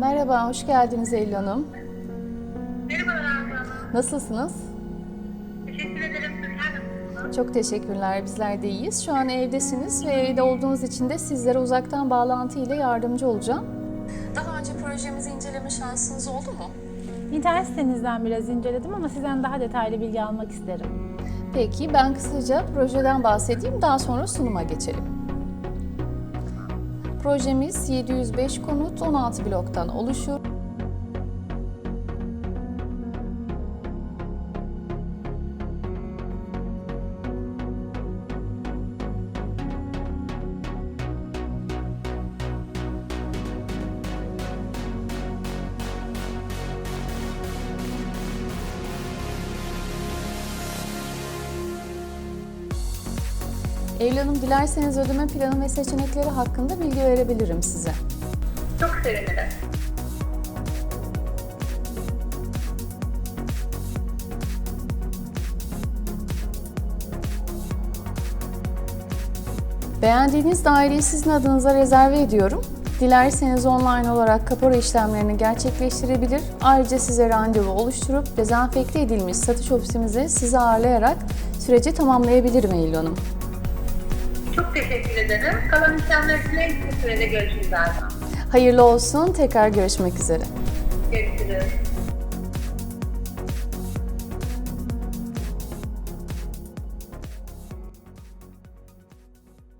Merhaba, hoş geldiniz Eylül Hanım. Hanım. Nasılsınız? Teşekkür ederim. Sizler? Çok teşekkürler, bizler de iyiyiz. Şu an evdesiniz ve evde olduğunuz için de sizlere uzaktan bağlantı ile yardımcı olacağım. Daha önce projemizi inceleme şansınız oldu mu? İnternet sitenizden biraz inceledim ama sizden daha detaylı bilgi almak isterim. Peki, ben kısaca projeden bahsedeyim, daha sonra sunuma geçelim. Projemiz 705 konut 16 bloktan oluşuyor. Eylül Hanım, dilerseniz ödeme planı ve seçenekleri hakkında bilgi verebilirim size. Çok sevinirim. Beğendiğiniz daireyi sizin adınıza rezerve ediyorum. Dilerseniz online olarak kapora işlemlerini gerçekleştirebilir. Ayrıca size randevu oluşturup dezenfekte edilmiş satış ofisimize sizi ağırlayarak süreci tamamlayabilirim Eylül Hanım. Çok teşekkür ederim. Kalan işlemler için en kısa sürede görüşürüz Hanım. Hayırlı olsun, tekrar görüşmek üzere. Görüşürüz.